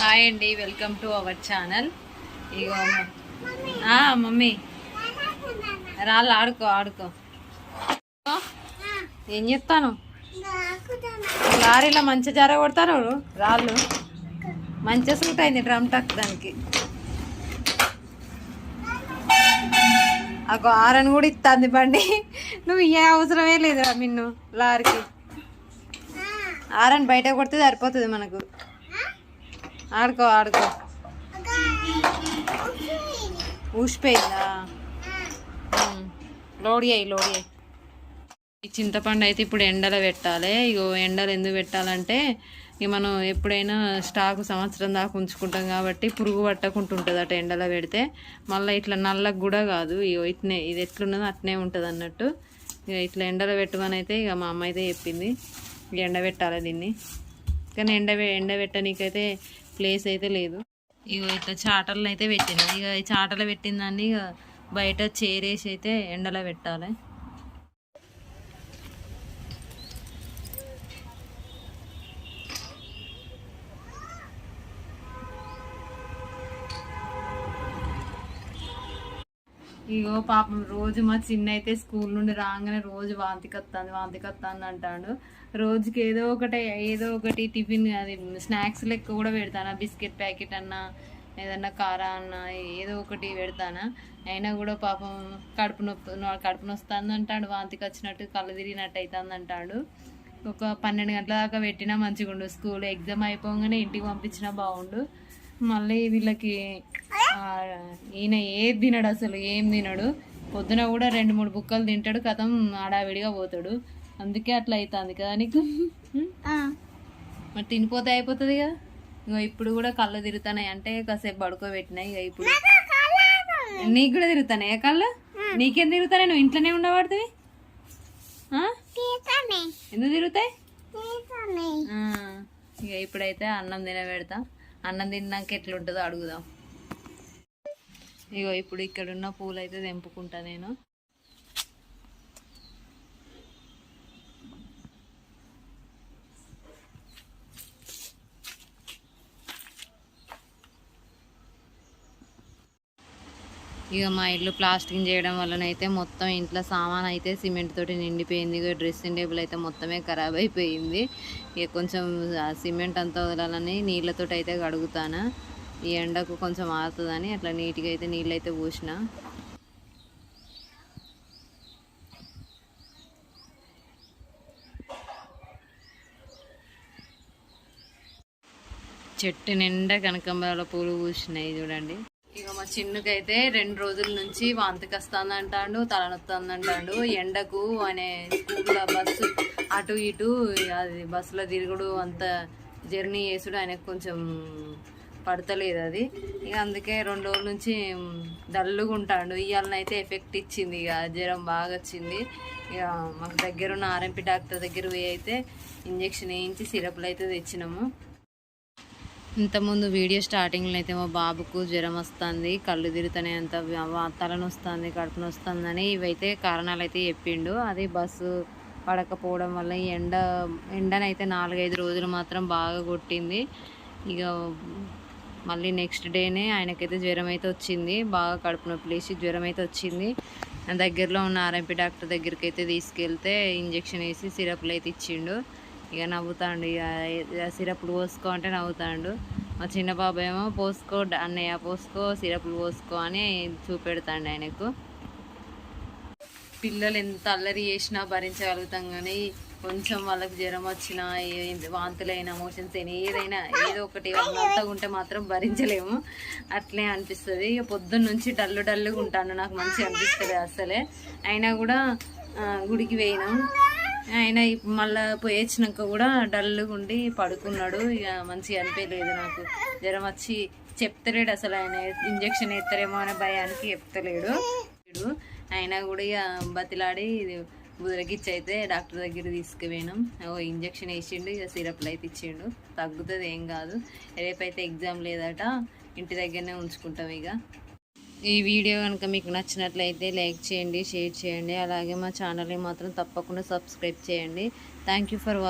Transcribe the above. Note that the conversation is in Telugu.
హాయ్ అండి వెల్కమ్ టు అవర్ ఛానల్. ఇగో మమ్మీ. రాళ్ళు ఆడుకో ఆడుకో. ఏం చెప్తాను లారీలో మంచి జర కొడతారు రాళ్ళు. మంచిగా సూట్ అయింది డ్రమ్ టక్ దానికి అగో ఆరని కూడా ఇస్తుంది బండి. నువ్వు ఏ అవసరమే లేదురా నిన్ను లారీకి. ఆరని బయట కొడితే సరిపోతుంది మనకు. ఆడుకో ఆడుకో. ఊసిపోయిందా? లోడి అయ్యి లోడి అయ్యి ఈ చింతపండు అయితే ఇప్పుడు ఎండలో పెట్టాలి. ఇగో ఎండలు ఎందుకు పెట్టాలంటే ఇక మనం ఎప్పుడైనా స్టాకు సంవత్సరం దాకా ఉంచుకుంటాం కాబట్టి పురుగు పట్టకుండా ఉంటుంది అట ఎండలో పెడితే. మళ్ళీ ఇట్లా నల్లగా కూడా కాదు. ఇగో ఇట్నే ఇది ఎట్లున్నదో అట్నే ఉంటుంది అన్నట్టు. ఇక ఇట్లా ఎండలో పెట్టమని అయితే ఇక మా అమ్మ అయితే చెప్పింది. ఇక ఎండ పెట్టాలి దీన్ని. కానీ ఎండ ఎండ పెట్టనీకైతే ప్లేస్ అయితే లేదు. ఇక ఇట్లా చాటలను అయితే పెట్టిన. ఇక ఈ చాటలు పెట్టిందాన్ని ఇక బయట చేరేసి అయితే ఎండలో పెట్టాలి. ఇగో పాపం రోజు మా చిన్న అయితే స్కూల్ నుండి రాగానే రోజు వాంతికి వస్తుంది వాంతికి వస్తుంది అంటాడు. రోజుకి ఏదో ఒకటి ఏదో ఒకటి టిఫిన్ అది స్నాక్స్ లెక్క కూడా పెడతానా బిస్కెట్ ప్యాకెట్ అన్నా ఏదన్నా కారా అన్న ఏదో ఒకటి పెడతానా. అయినా కూడా పాపం కడుపు నొప్పి కడుపు నొస్తుంది అంటాడు వాంతికి వచ్చినట్టు కళ్ళు తిరిగినట్టు అవుతుంది అంటాడు. ఒక పన్నెండు గంటల దాకా పెట్టినా మంచిగా ఉండు స్కూల్ ఎగ్జామ్ అయిపోగానే ఇంటికి పంపించినా బాగుండు. మళ్ళీ వీళ్ళకి ఈయన ఏది తినడు అసలు ఏం తినడు. పొద్దున కూడా రెండు మూడు బుక్కలు తింటాడు కథం ఆడావిడిగా పోతాడు. అందుకే అట్లా అవుతుంది కదా నీకు? మరి తినిపోతే అయిపోతుంది కదా. ఇగో ఇప్పుడు కూడా కళ్ళు తిరుగుతున్నాయి అంటే కాసేపు పడుకోబెట్టినాయి ఇక ఇప్పుడు. నీకు కూడా తిరుగుతాయి కళ్ళు? నీకేం తిరుగుతాయి నువ్వు ఇంట్లోనే ఉండబడుతుంది ఎందుకు తిరుగుతాయి? ఇక ఇప్పుడైతే అన్నం తినబెడతా. అన్నం తిన్నాక ఎట్లుంటుందో అడుగుదాం. ఇగో ఇప్పుడు ఇక్కడ ఉన్న పూలు అయితే తెంపుకుంటా నేను. ఇక మా ఇల్లు ప్లాస్టింగ్ చేయడం వలనైతే మొత్తం ఇంట్లో సామాన్ అయితే సిమెంట్ తోటి నిండిపోయింది. ఇక డ్రెస్సింగ్ టేబుల్ అయితే మొత్తమే ఖరాబ్ అయిపోయింది. ఇక కొంచెం సిమెంట్ అంతా వదలాలని నీళ్ళతోటి అయితే కడుగుతాను. ఈ ఎండకు కొంచెం ఆరుతుందని అట్లా నీట్గా అయితే నీళ్ళు అయితే పోసిన. చెట్టు నిండా కనకంబరాల పూలు పూసినాయి చూడండి. ఇక మా చిన్నుకైతే రెండు రోజుల నుంచి వాంతికి వస్తుంది అంటాడు తలనొస్తుంది అంటాడు ఎండకు అనే స్కూల్లో బస్సు అటు ఇటు అది బస్సులో తిరుగుడు అంత జర్నీ చేసుడు ఆయనకు కొంచెం పడతలేదు అది. ఇక అందుకే రెండు రోజుల నుంచి డల్లుగా ఉంటాడు. ఇవాళనైతే ఎఫెక్ట్ ఇచ్చింది ఇక. జ్వరం బాగా వచ్చింది. ఇక మాకు దగ్గర ఉన్న ఆర్ఎంపీ డాక్టర్ దగ్గర పోయి అయితే ఇంజక్షన్ వేయించి సిరప్లు అయితే తెచ్చినాము. ఇంతకుముందు వీడియో స్టార్టింగ్లో అయితే మా బాబుకు జ్వరం వస్తుంది. కళ్ళు తిరుగుతానే అంత తలను వస్తుంది కడుపును వస్తుందని ఇవైతే కారణాలు అయితే చెప్పిండు. అది బస్సు పడకపోవడం వల్ల ఈ ఎండ ఎండనైతే నాలుగైదు రోజులు మాత్రం బాగా కొట్టింది. ఇక మళ్ళీ నెక్స్ట్ డేనే ఆయనకైతే జ్వరం అయితే వచ్చింది. బాగా కడుపు నొప్పి లేచి జ్వరం అయితే వచ్చింది దగ్గరలో ఉన్న ఆర్ఎంపీ డాక్టర్ దగ్గరికి అయితే తీసుకెళ్తే ఇంజక్షన్ వేసి సిరప్లు అయితే ఇచ్చిండు. ఇక నవ్వుతాండు. ఇక సిరప్లు పోసుకో అంటే నవ్వుతాండు. మా చిన్న బాబు ఏమో పోసుకో డ- అన్నయ్య పోసుకో సిరప్లు పోసుకో అని చూపెడతాండు ఆయనకు. పిల్లలు ఎంత అల్లరి చేసినా భరించగలుగుతాం కానీ కొంచెం వాళ్ళకి జ్వరం వచ్చినా ఏ- వాంతులైనా మోషన్స్ అయినా ఏదైనా ఏదో ఒకటి మెత్తగా ఉంటే మాత్రం భరించలేము. అట్లే అనిపిస్తుంది. ఇక పొద్దున్న నుంచి డల్లు డల్లుగా ఉంటాను. నాకు మంచిగా అనిపిస్తుంది అసలే అయినా కూడా గుడికి పోయినాం. ఆయన మళ్ళా పోయి కూడా డల్గా ఉండి పడుకున్నాడు. ఇక మంచిగా అనిపించలేదు నాకు. జ్వరం వచ్చి చెప్తలేడు అసలు ఆయన. ఇంజక్షన్ వేస్తారేమో అనే భయానికి చెప్తలేడు. అయినా కూడా ఇక బతిలాడి బుదరకిచ్చి అయితే డాక్టర్ దగ్గర తీసుకుపోయినాం. ఓ ఇంజక్షన్ వేసిండు ఇక సిరప్లు అయితే ఇచ్చిండు. తగ్గుతుంది ఏం కాదు. రేపైతే ఎగ్జామ్ లేదట ఇంటి దగ్గరనే ఉంచుకుంటాం ఇక. ఈ వీడియో కనుక మీకు నచ్చినట్లయితే లైక్ చేయండి షేర్ చేయండి. అలాగే మా ఛానల్ని మాత్రం తప్పకుండా సబ్స్క్రైబ్ చేయండి. Thank you for watching